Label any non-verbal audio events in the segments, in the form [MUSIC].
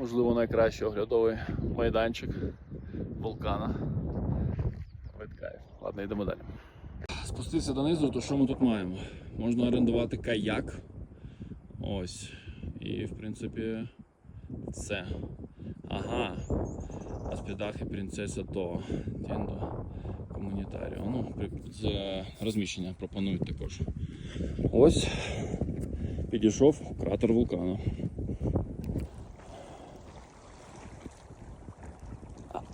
Можливо, найкращий оглядовий майданчик вулкана. Кайф. Ладно, йдемо далі. Спустився донизу, то що ми тут маємо? Можна орендувати каяк. Ось. І в принципі все. Ага. Аспідахи принцеса то. Тіндо комунітаріо. Ну, з е, розміщення пропонують також. Ось підійшов кратер вулкану.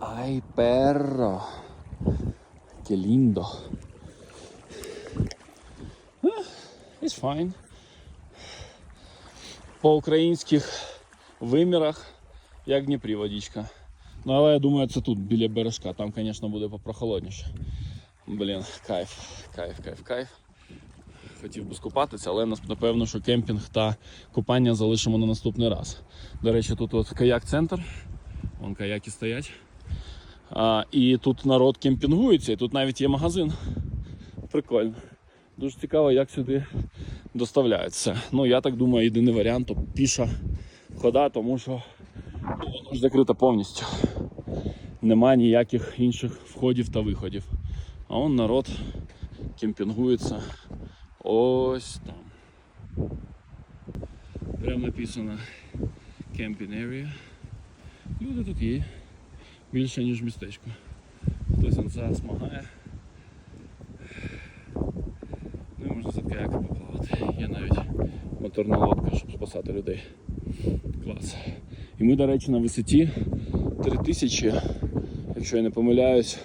Ай, перро. Che lindo. Ah, It's fine. По українських вимірах, як Дніпрі водичка. Ну, але я думаю, це тут біля бережка. Там, звісно, буде попрохолодніше. Блін, кайф, кайф, кайф, кайф. Хотів би скупатися, але напевно, що кемпінг та купання залишимо на наступний раз. До речі, тут от каяк-центр. Вон каяки стоять. А, і тут народ кемпінгується, і тут навіть є магазин. Прикольно. Дуже цікаво, як сюди доставляється. Ну, я так думаю, єдиний варіант то піша хода, тому що воно ж закрито повністю. Нема ніяких інших входів та виходів. А он народ кемпінгується ось там. Прямо написано Camping Area. Люди тут є. Більше, ніж містечко. Хтось он зараз магає. Ну і можна за каяки поплавати. Є навіть моторна лодка, щоб спасати людей. Клас. І ми, до речі, на висоті 3000, якщо я не помиляюсь,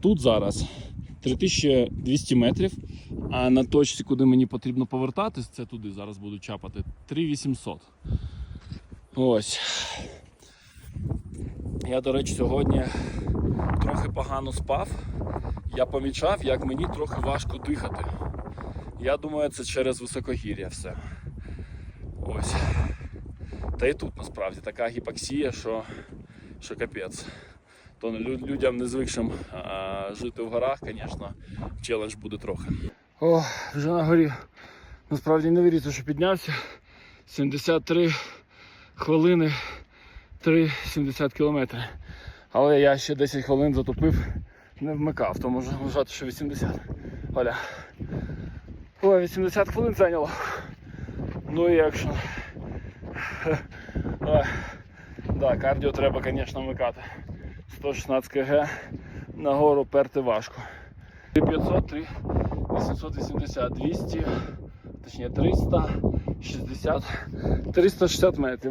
тут зараз 3200 метрів, а на точці, куди мені потрібно повертатись, це туди зараз буду чапати 3800. Ось. Я, до речі, сьогодні трохи погано спав. Я помічав, як мені трохи важко дихати. Я думаю, це через високогір'я все. Ось. Та і тут насправді така гіпоксія, що, що капець. То лю- людям незвикшим а, жити в горах, звісно, челендж буде трохи. О, вже на горі. Насправді не віриться, що піднявся. 73 хвилини 3,70 кілометрів. Але я ще 10 хвилин затопив, не вмикав, то може вважати, що 80. Оля. Ой, 80 хвилин зайняло. Ну і якщо. [LAUGHS] Да, кардіо треба, звісно, вмикати. 116 кг нагору перти важко. 500, 3, 880, 200, точніше 360, 360 метрів.